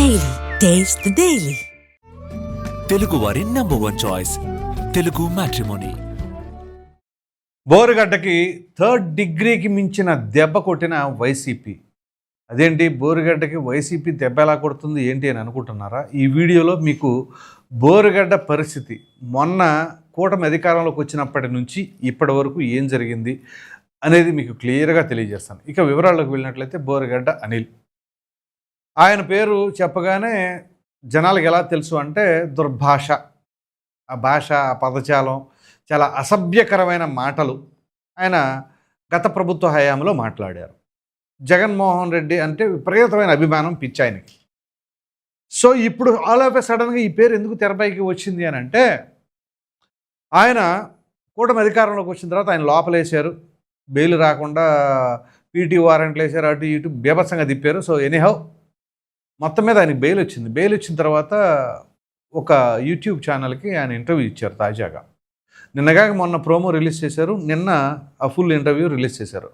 Daily taste the daily Telugu వారి number one choice Telugu matrimony బోరుగడ్డకి third డిగ్రీకి మించిన దెబ్బ కొట్టిన వైసీపీ అదేంటి? బోరుగడ్డకి వైసీపీ దెబ్బ ఎలా కొడుతుంది ఏంటి అని అనుకుంటున్నారా? ఈ వీడియోలో మీకు బోరుగడ్డ పరిస్థితి. మొన్న కూటమి అధికారంలోకి వచ్చినప్పటి నుంచి ఇప్పటి వరకు ఏం జరిగింది అనేది మీకు క్లియర్గా తెలియజేస్తాను. ఇక వివరాల్లోకి వెళ్ళినట్లయితే బోరుగడ్డ అనిల్. ఆయన పేరు చెప్పగానే జనాలకు ఎలా తెలుసు అంటే దుర్భాష. ఆ భాష ఆ పదజాలం చాలా అసభ్యకరమైన మాటలు ఆయన గత ప్రభుత్వ హయాంలో మాట్లాడారు. జగన్మోహన్ రెడ్డి అంటే విపరీతమైన అభిమానం పిచ్చి ఆయనకి సో ఇప్పుడు ఆల్ ఆఫ్ ఎ సడన్గా ఈ పేరు ఎందుకు తెరపైకి వచ్చింది అని అంటే ఆయన కూటమి అధికారంలోకి వచ్చిన తర్వాత ఆయన లోపలేశారు. బెయిల్ రాకుండా పీటీ వారెంట్లు వేశారు అటు ఇటు బీభత్సంగా తిప్పారు. సో ఎనీహౌ మొత్తం మీద ఆయనకి బెయిల్ వచ్చింది. బెయిల్ వచ్చిన తర్వాత ఒక యూట్యూబ్ ఛానల్కి ఆయన ఇంటర్వ్యూ ఇచ్చారు తాజాగా. నిన్నగాక మొన్న ప్రోమో రిలీజ్ చేశారు. నిన్న ఆ ఫుల్ ఇంటర్వ్యూ రిలీజ్ చేశారు.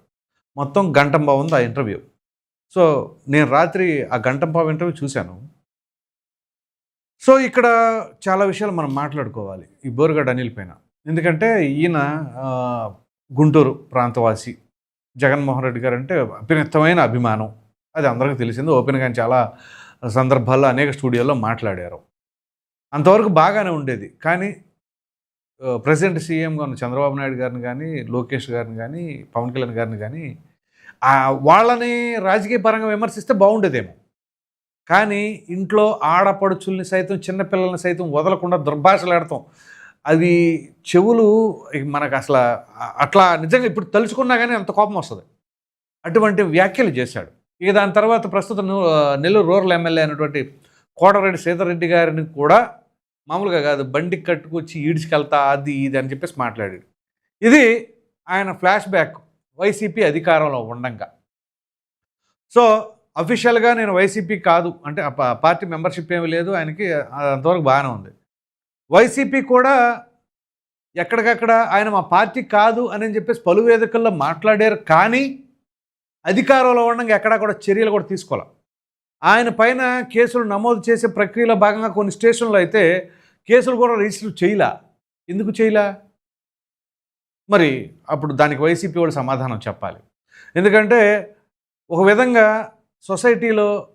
మొత్తం గంటంబావు ఉంది ఆ ఇంటర్వ్యూ సో నేను రాత్రి ఆ గంటంబావు ఇంటర్వ్యూ చూశాను. సో ఇక్కడ చాలా విషయాలు మనం మాట్లాడుకోవాలి. ఈ బోరుగడ్డ అనిల్ పైన. ఎందుకంటే ఈయన గుంటూరు ప్రాంతవాసి. జగన్మోహన్ రెడ్డి గారు అంటే అభినత్తమైన అభిమానం. అది అందరికీ తెలిసింది. ఓపెన్గా చాలా సందర్భాల్లో అనేక స్టూడియోల్లో మాట్లాడారు. అంతవరకు బాగానే ఉండేది. కానీ ప్రెసిడెంట్ సీఎంగా ఉన్న చంద్రబాబు నాయుడు గారిని కానీ లోకేష్ గారిని కానీ పవన్ కళ్యాణ్ గారిని కానీ వాళ్ళని రాజకీయ పరంగా విమర్శిస్తే బాగుండేదేమో. కానీ ఇంట్లో ఆడపడుచుల్ని సైతం చిన్నపిల్లల్ని సైతం వదలకుండా దుర్భాషలాడతాం అవి చెవులు మనకు అసలు అట్లా నిజంగా ఇప్పుడు తలుచుకున్నా కానీ అంత కోపం వస్తుంది. అటువంటి వ్యాఖ్యలు చేశాడు. ఇక దాని తర్వాత ప్రస్తుతం నెల్లూరు రూరల్ ఎమ్మెల్యే అయినటువంటి కోటరెడ్డి సీతారెడ్డి గారిని కూడా మామూలుగా కాదు బండికి కట్టుకొచ్చి ఈడ్చుకెళ్తా అది ఇది అని చెప్పేసి మాట్లాడాడు. ఇది ఆయన ఫ్లాష్ బ్యాక్ వైసీపీ అధికారంలో ఉండంగా. సో అఫీషియల్గా నేను వైసీపీ కాదు అంటే ఆ పార్టీ మెంబర్షిప్ ఏమీ లేదు ఆయనకి అంతవరకు బాగానే ఉంది. వైసీపీ కూడా ఎక్కడికక్కడ ఆయన మా పార్టీ కాదు అని చెప్పేసి పలు వేదికల్లో మాట్లాడారు కానీ అధికారంలో ఉండగా ఎక్కడా కూడా చర్యలు కూడా తీసుకోవాలి. ఆయన పైన కేసులు నమోదు చేసే ప్రక్రియలో భాగంగా కొన్ని స్టేషన్లు అయితే కేసులు కూడా రిజిస్టర్ చేయలా. ఎందుకు చేయలా? మరి అప్పుడు దానికి వైసీపీ వాళ్ళు సమాధానం చెప్పాలి. ఎందుకంటే ఒక విధంగా సొసైటీలో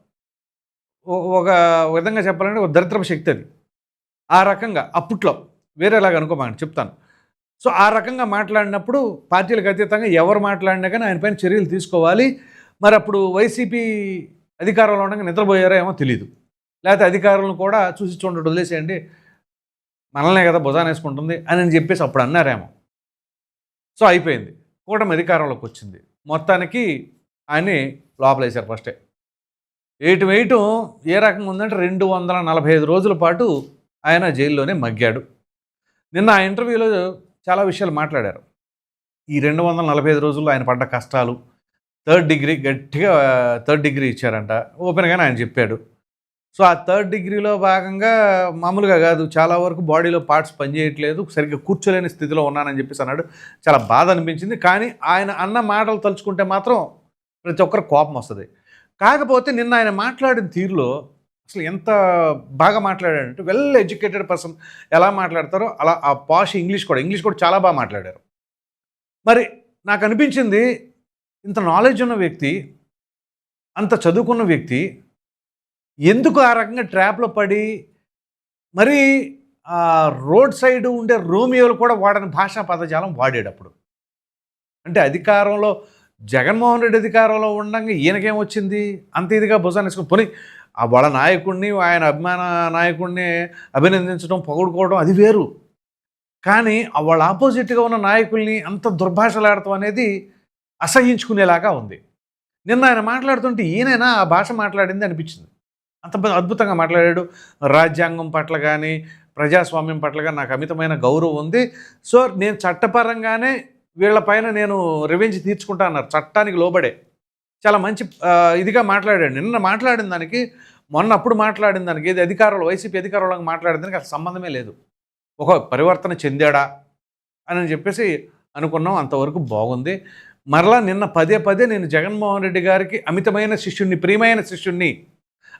ఒక విధంగా చెప్పాలంటే ఒక దరిద్రపు శక్తి అది. ఆ రకంగా అప్పట్లో వేరేలాగా అనుకోమని చెప్తాను. సో ఆ రకంగా మాట్లాడినప్పుడు పార్టీలకు అతీతంగా ఎవరు మాట్లాడినా కానీ ఆయనపైన చర్యలు తీసుకోవాలి. మరి అప్పుడు వైసీపీ అధికారంలో ఉండగా నిద్రపోయారో ఏమో తెలియదు లేకపోతే అధికారులను కూడా చూసి చూడటం వదిలేసేయండి. మనల్నే కదా భుజాన్ వేసుకుంటుంది అని చెప్పేసి అప్పుడు అన్నారేమో. సో అయిపోయింది. కూటమి అధికారంలోకి వచ్చింది. మొత్తానికి ఆయన్ని లోపలేశారు ఫస్టే. వేయటం వేయటం ఏ రకంగా ఉందంటే రెండు వందల నలభై ఐదు రోజుల పాటు ఆయన జైల్లోనే మగ్గాడు. నిన్న ఆ ఇంటర్వ్యూలో చాలా విషయాలు మాట్లాడారు. ఈ రెండు వందల నలభై ఐదు రోజుల్లో ఆయన పడ్డ కష్టాలు థర్డ్ డిగ్రీ గట్టిగా థర్డ్ డిగ్రీ ఇచ్చారంట. ఓపెన్గానే ఆయన చెప్పాడు. సో ఆ థర్డ్ డిగ్రీలో భాగంగా మామూలుగా కాదు చాలా వరకు బాడీలో పార్ట్స్ పనిచేయట్లేదు సరిగ్గా కూర్చోలేని స్థితిలో ఉన్నానని చెప్పేసి అన్నాడు. చాలా బాధ అనిపించింది. కానీ ఆయన అన్న మాటలు తలుచుకుంటే మాత్రం ప్రతి ఒక్కరు కోపం వస్తుంది. కాకపోతే నిన్న ఆయన మాట్లాడిన తీరులో అసలు ఎంత బాగా మాట్లాడాడంటే వెల్ ఎడ్యుకేటెడ్ పర్సన్ ఎలా మాట్లాడతారో అలా ఆ పాష్ ఇంగ్లీష్ కూడా ఇంగ్లీష్ కూడా చాలా బాగా మాట్లాడారు. మరి నాకు అనిపించింది ఇంత నాలెడ్జ్ ఉన్న వ్యక్తి అంత చదువుకున్న వ్యక్తి ఎందుకు ఆ రకంగా ట్రాప్లో పడి మరి రోడ్ సైడ్ ఉండే రోమియోలు కూడా వాడని భాషా పదజాలం వాడేటప్పుడు. అంటే అధికారంలో జగన్మోహన్ రెడ్డి అధికారంలో ఉండగా ఈయనకేం వచ్చింది? అంత ఇదిగా భుజాన్ని వేసుకుని పోనీ ఆ వాళ్ళ నాయకుడిని ఆయన అభిమాన నాయకుడిని అభినందించడం పొగడుకోవడం అది వేరు. కానీ వాళ్ళ ఆపోజిట్గా ఉన్న నాయకుల్ని అంత దుర్భాషలాడటం అనేది అసహించుకునేలాగా ఉంది. నిన్న ఆయన మాట్లాడుతుంటే ఈయనైనా ఆ భాష మాట్లాడింది అనిపించింది. అంత అద్భుతంగా మాట్లాడాడు. రాజ్యాంగం పట్ల కానీ ప్రజాస్వామ్యం పట్ల కానీ నాకు అమితమైన గౌరవం ఉంది. సో నేను చట్టపరంగానే వీళ్ళపైన నేను రివెంజ్ తీర్చుకుంటా అన్నారు. చట్టానికి లోబడే. చాలా మంచి ఇదిగా మాట్లాడాడు. నిన్న మాట్లాడిన దానికి మొన్న అప్పుడు మాట్లాడిన దానికి ఏది అధికారులు వైసీపీ అధికారులకు మాట్లాడిన దానికి అసలు సంబంధమే లేదు. ఒక పరివర్తన చెందాడా అని చెప్పేసి అనుకున్నాం. అంతవరకు బాగుంది. మరలా నిన్న పదే పదే నేను జగన్మోహన్ రెడ్డి గారికి అమితమైన శిష్యుణ్ణి ప్రియమైన శిష్యుణ్ణి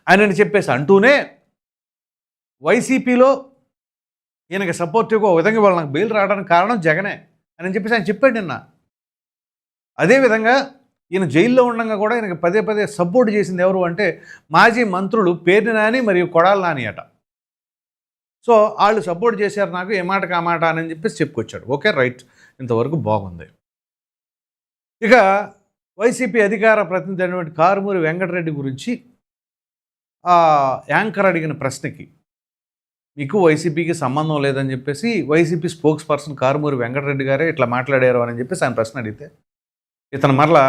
అని చెప్పేసి అంటూనే వైసీపీలో ఈయనకి సపోర్టివ్గా ఒక విధంగా వాళ్ళకి నాకు బెయిల్ రావడానికి కారణం జగనే అని చెప్పేసి ఆయన చెప్పాడు నిన్న. అదేవిధంగా ఈయన జైల్లో ఉండగా కూడా ఈయనకి పదే పదే సపోర్ట్ చేసింది ఎవరు అంటే మాజీ మంత్రులు పేరు నాని మరియు కొడాల నాని అట. సో వాళ్ళు సపోర్ట్ చేశారు నాకు ఏ మాట కామాట మాట అని చెప్పేసి చెప్పుకొచ్చాడు. Okay right. ఇంతవరకు బాగుంది. ఇక వైసీపీ అధికార ప్రతినిధి అయినటువంటి కారుమూరి వెంకటరెడ్డి గురించి యాంకర్ అడిగిన ప్రశ్నకి మీకు వైసీపీకి సంబంధం లేదని చెప్పేసి YCP spokesperson Karumuri Venkatareddy గారే ఇట్లా మాట్లాడారు అని చెప్పేసి ఆయన ప్రశ్న అడిగితే ఇతను మరలా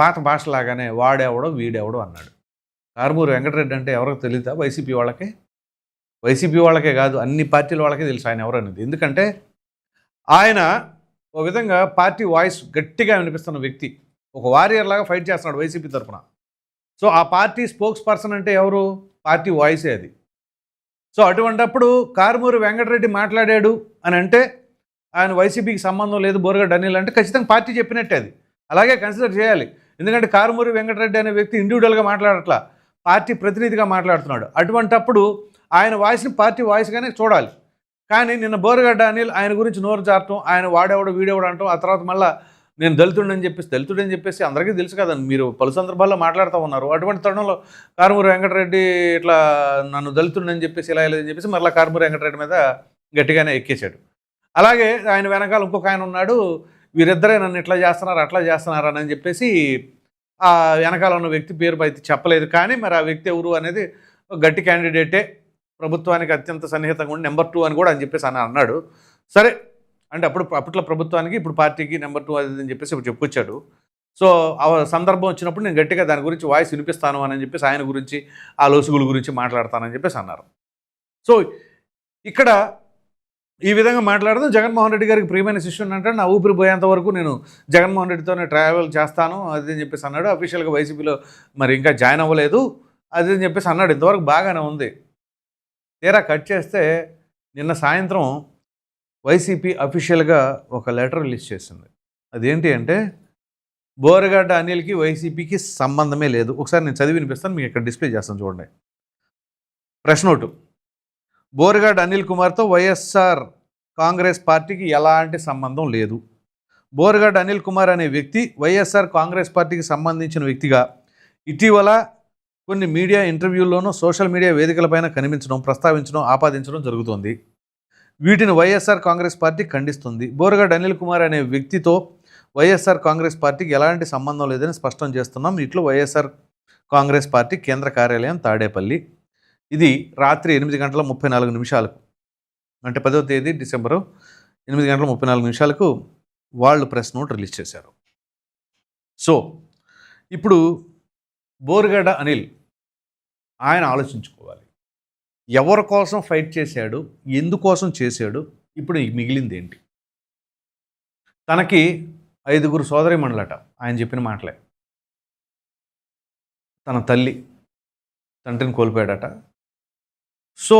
పాత భాషలాగానే వాడేవడం వీడెవడో అన్నాడు. కారుమూరి వెంకటరెడ్డి అంటే ఎవరికి తెలియదా వైసీపీ వాళ్ళకే? వైసీపీ వాళ్ళకే కాదు అన్ని పార్టీల వాళ్ళకే తెలుసు ఆయన ఎవరు అనేది. ఎందుకంటే ఆయన ఒక విధంగా పార్టీ వాయిస్ గట్టిగా వినిపిస్తున్న వ్యక్తి. ఒక వారియర్ లాగా ఫైట్ చేస్తున్నాడు వైసీపీ తరఫున సో ఆ పార్టీ స్పోక్స్ పర్సన్ అంటే ఎవరు? పార్టీ వాయిసే అది. సో అటువంటప్పుడు కారుమూరి వెంకటరెడ్డి మాట్లాడాడు అని అంటే ఆయన వైసీపీకి సంబంధం లేదు బోరగడ్డ అనిల్ అంటే ఖచ్చితంగా పార్టీ చెప్పినట్టే అది. అలాగే కన్సిడర్ చేయాలి. ఎందుకంటే కారుమూరి వెంకటరెడ్డి అనే వ్యక్తి ఇండివిజువల్గా మాట్లాడట్లా పార్టీ ప్రతినిధిగా మాట్లాడుతున్నాడు. అటువంటప్పుడు ఆయన వాయిస్ని పార్టీ వాయిస్గానే చూడాలి. కానీ నిన్న బోరగడ్డ అనిల్ ఆయన గురించి నోరు జారటం ఆయన వాడేవాడు వీడేవాడు అంటాం. ఆ తర్వాత మళ్ళీ నేను దళితుడని చెప్పేసి దళితుడని చెప్పేసి అందరికీ తెలుసు కదండి మీరు పలు సందర్భాల్లో మాట్లాడుతూ ఉన్నారు. అటువంటి తరుణంలో కారుమూరి వెంకటరెడ్డి ఇట్లా నన్ను దళితుడని చెప్పేసి ఇలా ఇలా అని చెప్పేసి మళ్ళీ కారుమూరి వెంకటరెడ్డి మీద గట్టిగానే ఎక్కేశాడు. అలాగే ఆయన వెనకాల ఇంకొక ఆయన ఉన్నాడు. వీరిద్దరే నన్ను ఇట్లా చేస్తున్నారు అట్లా చేస్తున్నారు అని చెప్పేసి ఆ వెనకాల ఉన్న వ్యక్తి పేరు అయితే చెప్పలేదు. కానీ మరి ఆ వ్యక్తి ఎవరు అనేది గట్టి క్యాండిడేటే ప్రభుత్వానికి అత్యంత సన్నిహితంగా ఉండి నెంబర్ టూ అని కూడా అని చెప్పేసి అని అన్నాడు. సరే అంటే అప్పుడు అప్పట్లో ప్రభుత్వానికి ఇప్పుడు పార్టీకి నెంబర్ టూ అది అని చెప్పేసి ఇప్పుడు చెప్పుకొచ్చాడు. సో ఆ సందర్భం వచ్చినప్పుడు నేను గట్టిగా దాని గురించి వాయిస్ వినిపిస్తాను అని చెప్పేసి ఆయన గురించి ఆ లోసుగుల గురించి మాట్లాడతానని చెప్పేసి అన్నారు. సో ఇక్కడ ఈ విధంగా మాట్లాడదాం. జగన్మోహన్ రెడ్డి గారికి ప్రియమైన శిష్యుని అంటే నా ఊపిరి పోయేంత వరకు నేను జగన్మోహన్ రెడ్డితోనే ట్రావెల్ చేస్తాను. అది అని చెప్పేసి అన్నాడు. అఫీషియల్గా వైసీపీలో మరి ఇంకా జాయిన్ అవ్వలేదు. అది అని చెప్పేసి అన్నాడు. ఇంతవరకు బాగానే ఉంది. తీరా కట్ చేస్తే నిన్న సాయంత్రం వైసీపీ అఫీషియల్గా ఒక లెటర్ రిలీజ్ చేసింది. అదేంటి అంటే బోరగడ్డ అనిల్కి వైసీపీకి సంబంధమే లేదు. ఒకసారి నేను చదివి వినిపిస్తాను. మీకు ఇక్కడ డిస్ప్లే చేస్తాను చూడండి. ప్రశ్న ఒకటి బోరగడ్డ అనిల్ కుమార్తో వైఎస్ఆర్ కాంగ్రెస్ పార్టీకి ఎలాంటి సంబంధం లేదు. బోరగడ్డ అనిల్ కుమార్ అనే వ్యక్తి వైఎస్ఆర్ కాంగ్రెస్ పార్టీకి సంబంధించిన వ్యక్తిగా ఇటీవల కొన్ని మీడియా ఇంటర్వ్యూల్లోనూ సోషల్ మీడియా వేదికలపైన కనిపించడం ప్రస్తావించడం ఆపాదించడం జరుగుతోంది. వీటిని వైఎస్ఆర్ కాంగ్రెస్ పార్టీ ఖండిస్తుంది. బోరగడ్డ అనిల్ కుమార్ అనే వ్యక్తితో వైఎస్ఆర్ కాంగ్రెస్ పార్టీకి ఎలాంటి సంబంధం లేదని స్పష్టం చేస్తున్నాం. ఇట్లు వైఎస్ఆర్ కాంగ్రెస్ పార్టీ కేంద్ర కార్యాలయం తాడేపల్లి. ఇది రాత్రి ఎనిమిది గంటల ముప్పై నాలుగు నిమిషాలకు అంటే పదవ తేదీ డిసెంబరు ఎనిమిది గంటల ముప్పై నాలుగు నిమిషాలకు వాళ్ళు ప్రెస్ నోట్ రిలీజ్ చేశారు. సో ఇప్పుడు బోర్గడ్డ అనిల్ ఆయన ఆలోచించుకోవాలి. ఎవరి కోసం ఫైట్ చేశాడు? ఎందుకోసం చేశాడు? ఇప్పుడు మిగిలింది ఏంటి? తనకి ఐదుగురు సోదరి మండలట ఆయన చెప్పిన మాటలే. తన తల్లి తండ్రిని కోల్పోయాడట. సో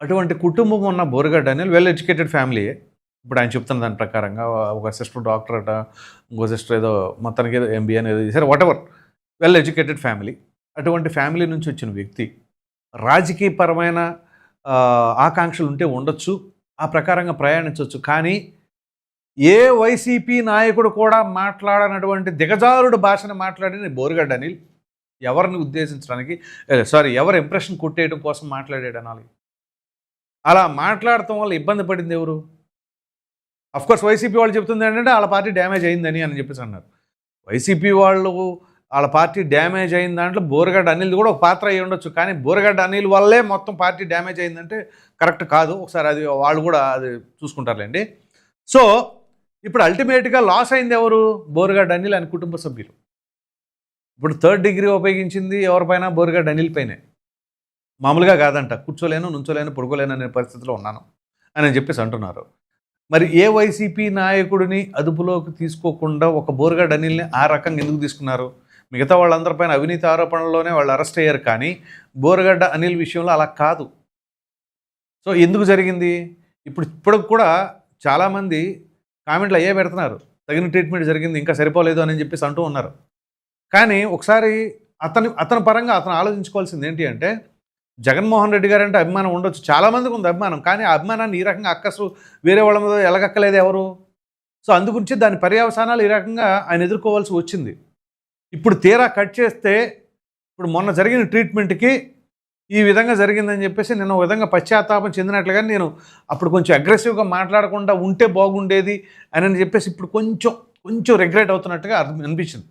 అటువంటి కుటుంబం ఉన్న బోరగడ్డ అనిల్ వెల్ ఎడ్యుకేటెడ్ ఫ్యామిలీయే ఇప్పుడు ఆయన చెప్తున్న దాని ప్రకారంగా ఒక సిస్టర్ డాక్టర్ అట ఇంకో సిస్టర్ ఏదో మొత్తానికి ఏదో ఎంబీఏ ఏదో చేశారు వాటెవర్ వెల్ ఎడ్యుకేటెడ్ ఫ్యామిలీ అటువంటి ఫ్యామిలీ నుంచి వచ్చిన వ్యక్తి రాజకీయపరమైన ఆకాంక్షలు ఉంటే ఉండొచ్చు ఆ ప్రకారంగా ప్రయాణించవచ్చు కానీ ఏ వైసీపీ నాయకుడు కూడా మాట్లాడనటువంటి దిగజారుడు భాషను మాట్లాడిన బోరుగడ్డ అనిల్ ఎవరిని ఉద్దేశించడానికి సారీ ఎవరు ఇంప్రెషన్ కొట్టేయడం కోసం మాట్లాడాడు అనాలి. అలా మాట్లాడటం వల్ల ఇబ్బంది పడింది ఎవరు? కోర్స్ వైసీపీ వాళ్ళు చెప్తుంది ఏంటంటే వాళ్ళ పార్టీ డ్యామేజ్ అయిందని అని చెప్పేసి అన్నారు. వైసీపీ వాళ్ళు వాళ్ళ పార్టీ డ్యామేజ్ అయిన దాంట్లో బోరగడ్డ అనిల్ కూడా ఒక పాత్ర అయ్యి ఉండొచ్చు. కానీ బోరగడ్డ అనిల్ వల్లే మొత్తం పార్టీ డ్యామేజ్ అయిందంటే కరెక్ట్ కాదు. ఒకసారి అది వాళ్ళు కూడా అది చూసుకుంటారులేండి. సో ఇప్పుడు అల్టిమేట్గా లాస్ అయింది ఎవరు? బోరగడ్డ అనిల్ అని కుటుంబ సభ్యులు. ఇప్పుడు థర్డ్ డిగ్రీ ఉపయోగించింది ఎవరిపైన? బోరుగడ్డ అనిల్ పైనే మామూలుగా కాదంట. కూర్చోలేను నుంచోలేను పడుకోలేను అనే పరిస్థితిలో ఉన్నాను అని చెప్పేసి అంటున్నారు. మరి ఏ వైసీపీ నాయకుడిని అదుపులోకి తీసుకోకుండా ఒక బోరుగడ్డ అనిల్ని ఆ రకంగా ఎందుకు తీసుకున్నారు? మిగతా వాళ్ళందరిపైన అవినీతి ఆరోపణల్లోనే వాళ్ళు అరెస్ట్ అయ్యారు కానీ బోరగడ్డ అనిల్ విషయంలో అలా కాదు. సో ఎందుకు జరిగింది? ఇప్పుడు ఇప్పుడు కూడా చాలామంది కామెంట్లు అయ్యే పెడుతున్నారు. తగిన ట్రీట్మెంట్ జరిగింది ఇంకా సరిపోలేదు అని చెప్పేసి అంటూ ఉన్నారు. కానీ ఒకసారి అతని అతని పరంగా అతను ఆలోచించుకోవాల్సింది ఏంటి అంటే జగన్మోహన్ రెడ్డి గారు అంటే అభిమానం ఉండొచ్చు. చాలామందికి ఉంది అభిమానం కానీ ఆ అభిమానాన్ని ఈ రకంగా అక్కసు వేరే వాళ్ళ మీద ఎలగక్కలేదు ఎవరు? సో అందుగురించి దాని పర్యవసానాలు ఈ రకంగా ఆయన ఎదుర్కోవాల్సి వచ్చింది. ఇప్పుడు తీరా కట్ చేస్తే ఇప్పుడు మొన్న జరిగిన ట్రీట్మెంట్కి ఈ విధంగా జరిగిందని చెప్పేసి నేను ఒక విధంగా పశ్చాత్తాపం చెందినట్లుగా నేను అప్పుడు కొంచెం అగ్రెసివ్గా మాట్లాడకుండా ఉంటే బాగుండేది అని అని చెప్పేసి ఇప్పుడు కొంచెం కొంచెం రిగ్రెట్ అవుతున్నట్టుగా అనిపించింది.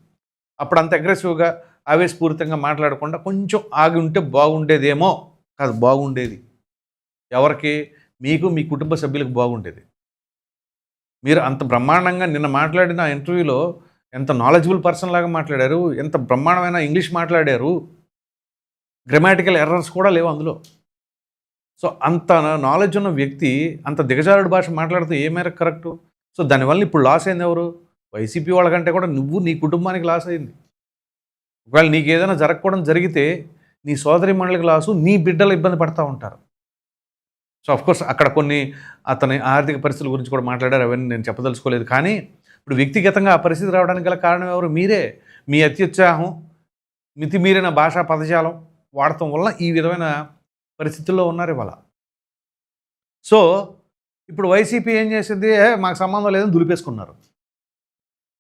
అప్పుడు అంత అగ్రెసివ్గా ఆవేశపూరితంగా మాట్లాడకుండా కొంచెం ఆగి ఉంటే బాగుండేదేమో కాదు బాగుండేది. ఎవరికి? మీకు మీ కుటుంబ సభ్యులకు బాగుండేది. మీరు అంత బ్రహ్మాండంగా నిన్న మాట్లాడిన ఇంటర్వ్యూలో ఎంత నాలెడ్జబుల్ పర్సన్ లాగా మాట్లాడారు ఎంత బ్రహ్మాండమైన ఇంగ్లీష్ మాట్లాడారు గ్రామాటికల్ ఎర్రర్స్ కూడా లేవు అందులో. సో అంత నాలెడ్జ్ ఉన్న వ్యక్తి అంత దిగజారుడు భాష మాట్లాడితే ఏ మేరకు కరెక్టు సో దానివల్ల ఇప్పుడు లాస్ అయింది ఎవరు? వైసీపీ వాళ్ళకంటే కూడా నువ్వు నీ కుటుంబానికి లాస్ అయింది. ఒకవేళ నీకు ఏదైనా జరగకపోవడం జరిగితే నీ సోదరి మండలికి లాసు నీ బిడ్డలు ఇబ్బంది పడతా ఉంటారు. సో అఫ్కోర్స్ అక్కడ కొన్ని అతని ఆర్థిక పరిస్థితుల గురించి కూడా మాట్లాడారు. అవన్నీ నేను చెప్పదలుచుకోలేదు. కానీ ఇప్పుడు వ్యక్తిగతంగా ఆ పరిస్థితి రావడానికి గల కారణం ఎవరు? మీరే. మీ అత్యుత్సాహం మితిమీరిన భాషా పదజాలం వాడటం వల్ల ఈ విధమైన పరిస్థితుల్లో ఉన్నారు ఇవాళ. సో ఇప్పుడు వైసీపీ ఏం చేసింది? మాకు సంబంధం లేదని దులిపేసుకున్నారు.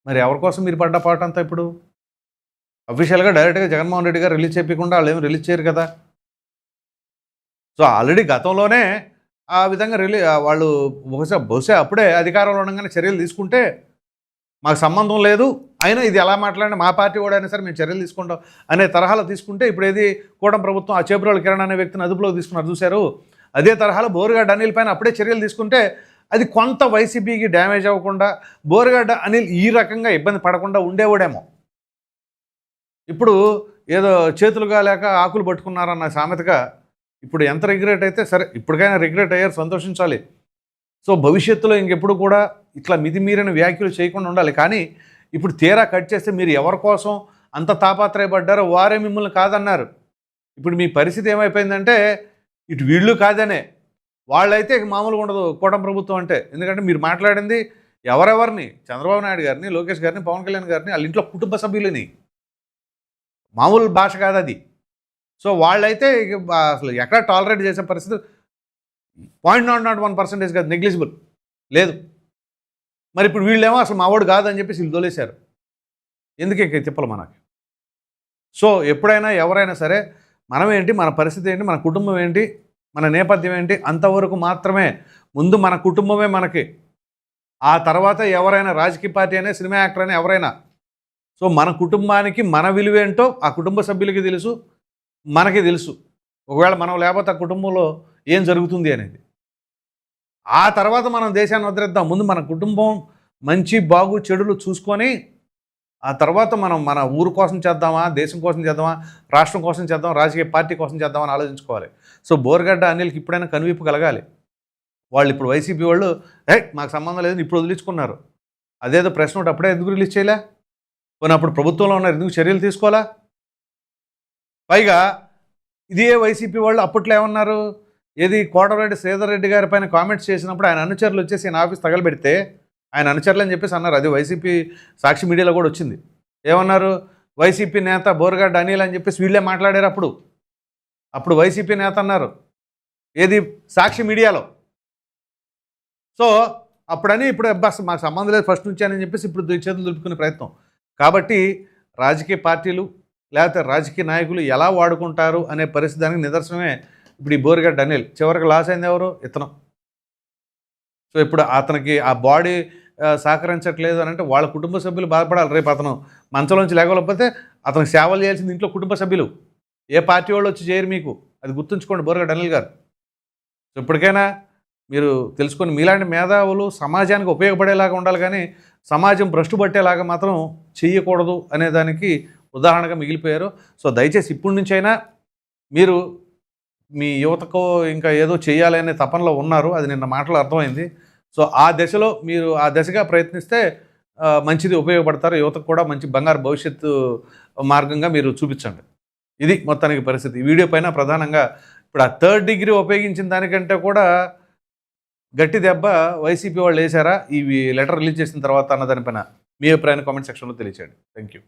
మరి ఎవరి కోసం మీరు పడ్డ పాట అంతా ఇప్పుడు? అఫీషియల్గా డైరెక్ట్గా జగన్మోహన్ రెడ్డి గారు రిలీజ్ చేయకుండా వాళ్ళు ఏమి రిలీజ్ చేయరు కదా. సో ఆల్రెడీ గతంలోనే ఆ విధంగా రిలీ వాళ్ళు బహుశా బహుశా అప్పుడే అధికారంలో ఉండగానే చర్యలు తీసుకుంటే మాకు సంబంధం లేదు. అయినా ఇది ఎలా మాట్లాడినా మా పార్టీ కూడా అయినా సరే మేము చర్యలు తీసుకుంటాం అనే తరహాలో తీసుకుంటే ఇప్పుడు ఏది కూడం ప్రభుత్వం ఆ చేపురోలు కిరణ్ అనే వ్యక్తిని అదుపులోకి తీసుకున్నారు చూశారు. అదే తరహాలో బోరుగా డనీల్ పైన అప్పుడే చర్యలు తీసుకుంటే అది కొంత వైసీపీకి డ్యామేజ్ అవ్వకుండా బోరుగడ్డ అనిల్ ఈ రకంగా ఇబ్బంది పడకుండా ఉండేవాడేమో. ఇప్పుడు ఏదో చేతులుగా లేక ఆకులు పట్టుకున్నారన్న సామెతగా ఇప్పుడు ఎంత రిగ్రెట్ అయితే సరే ఇప్పటికైనా రిగ్రెట్ అయ్యారు సంతోషించాలి. సో భవిష్యత్తులో ఇంకెప్పుడు కూడా ఇట్లా మితిమీరిన వ్యాఖ్యలు చేయకుండా ఉండాలి. కానీ ఇప్పుడు తీరా కట్ చేస్తే మీరు ఎవరి కోసం అంత తాపాత్రయపడ్డారో వారే మిమ్మల్ని కాదన్నారు. ఇప్పుడు మీ పరిస్థితి ఏమైపోయిందంటే ఇటు వీళ్ళు కాదనే వాళ్ళైతే ఇక మామూలుగా ఉండదు. కూటమి ప్రభుత్వం అంటే. ఎందుకంటే మీరు మాట్లాడింది ఎవరెవరిని? చంద్రబాబు నాయుడు గారిని లోకేష్ గారిని పవన్ కళ్యాణ్ గారిని వాళ్ళ ఇంట్లో కుటుంబ సభ్యులని. మామూలు భాష కాదు అది. సో వాళ్ళైతే ఇక అసలు ఎక్కడ టాలరేట్ చేసే పరిస్థితి? Point not not one percentage కాదు. నెగ్లిజిబుల్ లేదు. మరి ఇప్పుడు వీళ్ళేమో అసలు మావాడు కాదని చెప్పేసి వీళ్ళు తోలేశారు. ఎందుకు ఇంక తిప్పలు మనకి? సో ఎప్పుడైనా ఎవరైనా సరే మనం ఏంటి మన పరిస్థితి ఏంటి? మన కుటుంబం ఏంటి? మన నేపథ్యం ఏంటి? అంతవరకు మాత్రమే. ముందు మన కుటుంబమే మనకి. ఆ తర్వాత ఎవరైనా రాజకీయ పార్టీ అయినా సినిమా యాక్టర్ అయినా ఎవరైనా. సో మన కుటుంబానికి మన విలువ ఏంటో ఆ కుటుంబ సభ్యులకి తెలుసు మనకి తెలుసు. ఒకవేళ మనం లేకపోతే ఆ కుటుంబంలో ఏం జరుగుతుంది అనేది. ఆ తర్వాత మనం దేశాన్ని వదిలేద్దాం. ముందు మన కుటుంబం మంచి బాగు చెడులు చూసుకొని ఆ తర్వాత మనం మన ఊరు కోసం చేద్దామా దేశం కోసం చేద్దామా రాష్ట్రం కోసం చేద్దాం రాజకీయ పార్టీ కోసం చేద్దామని ఆలోచించుకోవాలి. సో బోర్గడ్డ అనిల్కి ఇప్పుడైనా కనువిప్పు కలగాలి. వాళ్ళు ఇప్పుడు వైసీపీ వాళ్ళు ఏ మాకు సంబంధం లేదని ఇప్పుడు వదిలించుకున్నారు. అదేదో ప్రశ్న ఒకటి అప్పుడే ఎందుకు రిలీజ్ చేయలే? పోనీ అప్పుడు ప్రభుత్వంలో ఉన్నారు ఎందుకు చర్యలు తీసుకోవాలా? పైగా ఇదే వైసీపీ వాళ్ళు అప్పట్లో ఏమన్నారు? ఏది కోటరెడ్డి శ్రీధర్ రెడ్డి గారి పైన కామెంట్స్ చేసినప్పుడు ఆయన అనుచరులు వచ్చేసి ఆయన ఆఫీస్ తగలబెడితే ఆయన అనుచరులు అని చెప్పేసి అన్నారు. అది వైసీపీ సాక్షి మీడియాలో కూడా వచ్చింది. ఏమన్నారు? వైసీపీ నేత బోరగడ్డ అనిల్ అని చెప్పేసి వీళ్ళే మాట్లాడారు అప్పుడు. అప్పుడు వైసీపీ నేత అన్నారు. ఏది? సాక్షి మీడియాలో. సో అప్పుడని ఇప్పుడు బస్ మాకు సంబంధం లేదు ఫస్ట్ నుంచి అని చెప్పేసి ఇప్పుడు చేతులు దులుపుకునే ప్రయత్నం. కాబట్టి రాజకీయ పార్టీలు లేకపోతే రాజకీయ నాయకులు ఎలా వాడుకుంటారు అనే పరిస్థితి దానికి నిదర్శనమే ఇప్పుడు ఈ బోరిగడ్డ అనిల్ చివరికి లాస్ అయింది ఎవరు? ఇతను. సో ఇప్పుడు అతనికి ఆ బాడీ సహకరించట్లేదు అని అంటే వాళ్ళ కుటుంబ సభ్యులు బాధపడాలి. రేపు అతను మంచంలోంచి లేకపోతే అతను సేవలు చేయాల్సింది ఇంట్లో కుటుంబ సభ్యులు. ఏ పార్టీ వాళ్ళు వచ్చి చేయరు మీకు. అది గుర్తుంచుకోండి బోరగడ్డ అనిల్ గారు. సో ఇప్పటికైనా మీరు తెలుసుకొని మీలాంటి మేధావులు సమాజానికి ఉపయోగపడేలాగా ఉండాలి కానీ సమాజం భ్రష్టు పట్టేలాగా మాత్రం చేయకూడదు అనే దానికి ఉదాహరణగా మిగిలిపోయారు. సో దయచేసి ఇప్పటి నుంచైనా మీరు మీ యువతకు ఇంకా ఏదో చేయాలి అనే తపనలో ఉన్నారు. అది నిన్న మాటలు అర్థమైంది. సో ఆ దశలో మీరు ఆ దశగా ప్రయత్నిస్తే మంచిది ఉపయోగపడతారు. యువతకు కూడా మంచి బంగారు భవిష్యత్తు మార్గంగా మీరు చూపించండి. ఇది మొత్తానికి పరిస్థితి. ఈ వీడియో పైన ప్రధానంగా ఇప్పుడు ఆ థర్డ్ డిగ్రీ ఉపయోగించిన దానికంటే కూడా గట్టి దెబ్బ వైసీపీ వాళ్ళు వేశారా? ఇవి లెటర్ రిలీజ్ చేసిన తర్వాత అన్న దానిపైన మీ అభిప్రాయాన్ని కామెంట్ సెక్షన్లో తెలియచేయండి. Thank you